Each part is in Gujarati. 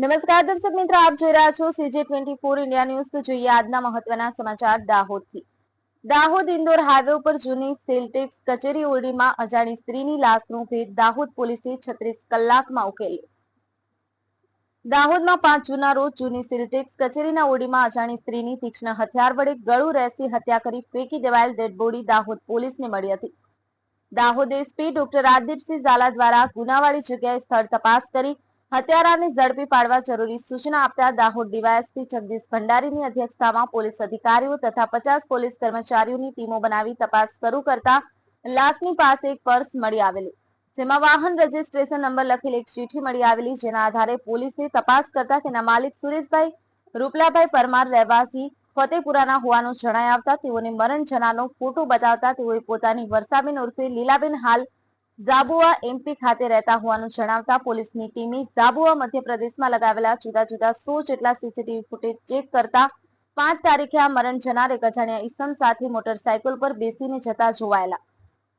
નમસ્કાર દર્શક મિત્રો, આપ જોઈ રહ્યા છો C J twenty four India news જોઈએ આજના મહત્વના સમાચાર દાહોદથી. દાહોદ ઇન્દોર હાઈવે ઉપર જૂની સેલટેક્સ કચેરી ઓરડીમાં અજાણી સ્ત્રીની લાશનું ભેદ દાહોદ પોલીસે છત્રીસ કલાકમાં ઉકેલ્યું. દાહોદમાં પાંચ જૂના રોજ જૂની સિલટેક્સ કચેરીના ઓરડીમાં અજાણી સ્ત્રીની તીક્ષ્ણ હથિયાર વડે ગળું રહેસી હત્યા કરી ફેંકી દેવાયેલ ડેડ બોડી દાહોદ પોલીસને મળી હતી. દાહોદ એસપી ડોક્ટર રાજદીપસિંહ ઝાલા દ્વારા ગુનાવાળી જગ્યાએ સ્થળ તપાસ કરી હત્યારાને ઝડપી પાડવા જરૂરી સૂચના આપતા દાહોદ ડીવાયએસપી જગદીશ ભંડારીની અધ્યક્ષતામાં પોલીસ અધિકારીઓ તથા પચાસ પોલીસ કર્મચારીઓની ટીમો બનાવી તપાસ શરૂ કરતા લાશની પાસે એક પર્સ મળી આવેલું, જેમાં વાહન રજીસ્ટ્રેશન નંબર લખેલ એક ચીઠી મળી આવેલી, જેના આધારે પોલીસે તપાસ કરતા તેના માલિક સુરેશભાઈ રૂપલાભાઈ પરમાર રહેવાસી ફતેપુરાના હોવાનું જણાય આવતા તેઓને મરણ જનારનો ફોટો બતાવતા તેઓએ પોતાની વરસાબેન ઉર્ફે લીલાબેન હાલ ઝાબુઆ એમપી ખાતે રહેતા હોવાનું જણાવતા પોલીસની ટીમે ઝાબુઆ મધ્યપ્રદેશમાં લગાવેલા જુદા જુદા સો જેટલા સીસીટીવી ફૂટેજ ચેક કરતા પાંચ તારીખે આ મરણ જનાર એક ઈસમ સાથે મોટરસાયકલ પર બેસીને જતા જોવાયેલા.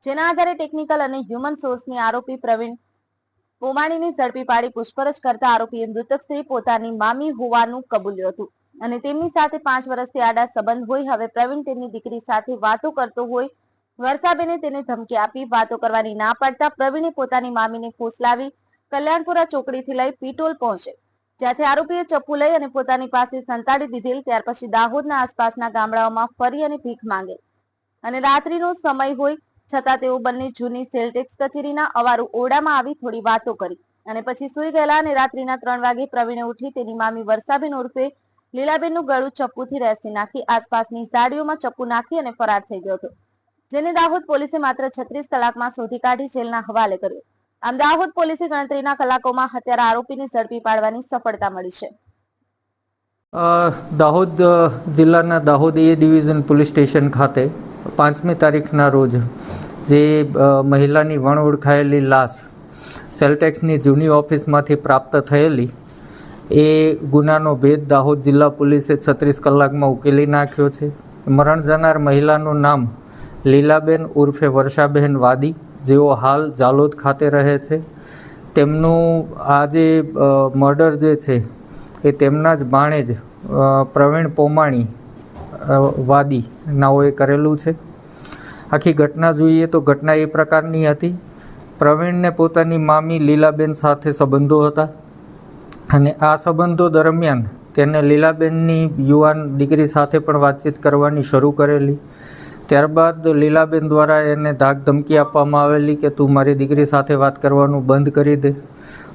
જેના આધારે ટેકનિકલ અને હ્યુમન સોર્સની આરોપી પ્રવીણ પોમાણીની ઝડપી પાડી પૂછપરછ કરતા આરોપીએ મૃતક સ્ત્રી પોતાની મામી હોવાનું કબૂલ્યું હતું. અને તેમની સાથે પાંચ વર્ષથી આડા સંબંધ હોય. હવે પ્રવીણ તેમની દીકરી સાથે વાતો કરતો હોય વર્ષાબેને તેને ધમકી આપી, વાતો કરવાની ના પાડતા પ્રવીણે પોતાની મામીને ફોસલાવી કલ્યાણપુરા ચોકડીથી લઈ પીટોલ પહોંચે. જ્યાંથી આરોપીએ ચપ્પુ લઈ અને પોતાની પાસે સંતાડી દીધેલ, ત્યાર પછી દાહોદના આસપાસના ગામડાઓમાં ફરી અને ભીખ માંગે. અને રાત્રિનો સમય હોય, છતાં તેઓ બંને જૂની સેલટેક્સ કચેરીના અવારું ઓરડામાં આવી થોડી વાતો કરી. અને પછી સુઈ ગયેલા અને રાત્રિના ત્રણ વાગે પ્રવીણે ઉઠી તેની મામી વર્ષાબેન ઉર્ફે લીલાબેનનું ગળું ચપ્પુથી રહેસી નાખી, આસપાસની સાડીઓમાં ચપ્પુ નાખી અને ફરાર થઈ ગયો હતો. જેને દાહોદ પોલીસે માત્ર છત્રીસ કલાકમાં શોધી કાઢી જેલના હવાલે કર્યો. આમ દાહોદ પોલીસે ગણતરીના કલાકોમાં હત્યારા આરોપીને ઝડપી પાડવાની સફળતા મળી છે. દાહોદ જિલ્લાના Dahod A division police station ખાતે પાંચમી તારીખના રોજ જે મહિલાની વણ ઓળખાયેલી લાશ સેલટેક્સની જૂની ઓફિસમાંથી પ્રાપ્ત થયેલી એ ગુનાનો ભેદ દાહોદ જિલ્લા પોલીસે છત્રીસ કલાકમાં ઉકેલી નાખ્યો છે. મરણ જનાર મહિલાનું નામ લીલાબેન ઉર્ફે વર્ષાબેન વાદી જેઓ હાલ જાલોદ ખાતે રહે છે. તેમનું આ જે મર્ડર જે છે, એ તેમના જ ભાણેજ પ્રવીણ પોમાણી વાદી નાઓએ કરેલું છે. આખી ઘટના જોઈએ તો ઘટના એ પ્રકારની હતી. પ્રવીણને પોતાની મામી લીલાબેન સાથે સંબંધો હતા અને આ સંબંધો દરમિયાન તેને લીલાબેનની યુવાન દીકરી સાથે પણ વાતચીત કરવાની શરૂ કરેલી. ત્યારબાદ લીલાબેન દ્વારા એને ધાક ધમકી આપવામાં આવેલી કે તું મારી દીકરી સાથે વાત કરવાનું બંધ કરી દે.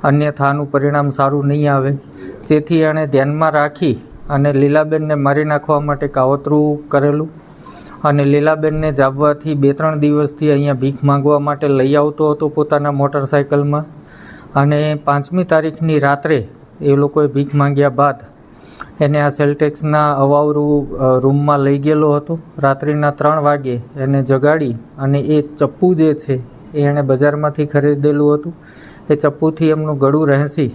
અન્યથા આનું પરિણામ સારું નહીં આવે. જેથી એણે ધ્યાનમાં રાખી અને લીલાબેનને મારી નાખવા માટે કાવતરું કરેલું અને લીલાબેનને જાબવાથી બે ત્રણ દિવસથી અહીંયા ભીખ માંગવા માટે લઈ આવતો હતો પોતાના મોટરસાયકલમાં. અને પાંચમી તારીખની રાત્રે એ લોકોએ ભીખ માંગ્યા બાદ એને આ સેલટેક્સના અવાવરું રૂમમાં લઈ ગયેલો હતો. રાત્રિના ત્રણ વાગે એને જગાડી અને એ ચપ્પુ જે છે એ એણે બજારમાંથી ખરીદેલું હતું. એ ચપ્પુથી એમનું ગળું રહેસી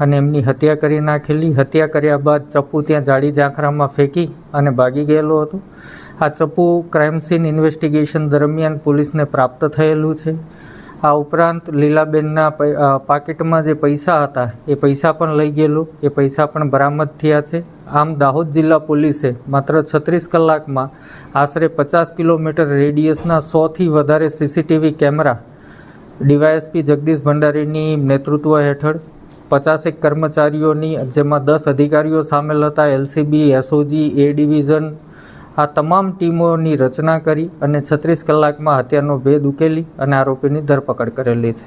અને એમની હત્યા કરી નાખેલી. હત્યા કર્યા બાદ ચપ્પુ ત્યાં જાડી ઝાંખરામાં ફેંકી અને ભાગી ગયેલો હતો. આ ચપ્પુ ક્રાઇમ સીન ઇન્વેસ્ટિગેશન દરમિયાન પોલીસને પ્રાપ્ત થયેલું છે. આ ઉપરાંત લીલાબેનના પાકીટમાં જે પૈસા હતા, એ પૈસા પણ લઈ ગયેલું. એ પૈસા પણ બરામદ થયા છે. આમ દાહોદ જિલ્લા પોલીસે માત્ર છત્રીસ કલાકમાં આશરે પચાસ કિલોમીટર રેડિયસના સોથી વધારે સીસીટીવી કેમેરા ડીવાયએસપી જગદીશ ભંડારીની નેતૃત્વ હેઠળ પચાસેક કર્મચારીઓની, જેમાં દસ અધિકારીઓ સામેલ હતા, એલસીબી, એસઓજી, એ ડિવિઝન આ તમામ ટીમોની રચના કરી અને છત્રીસ કલાકમાં હત્યાનો ભેદ ઉકેલી અને આરોપીની ધરપકડ કરેલી છે.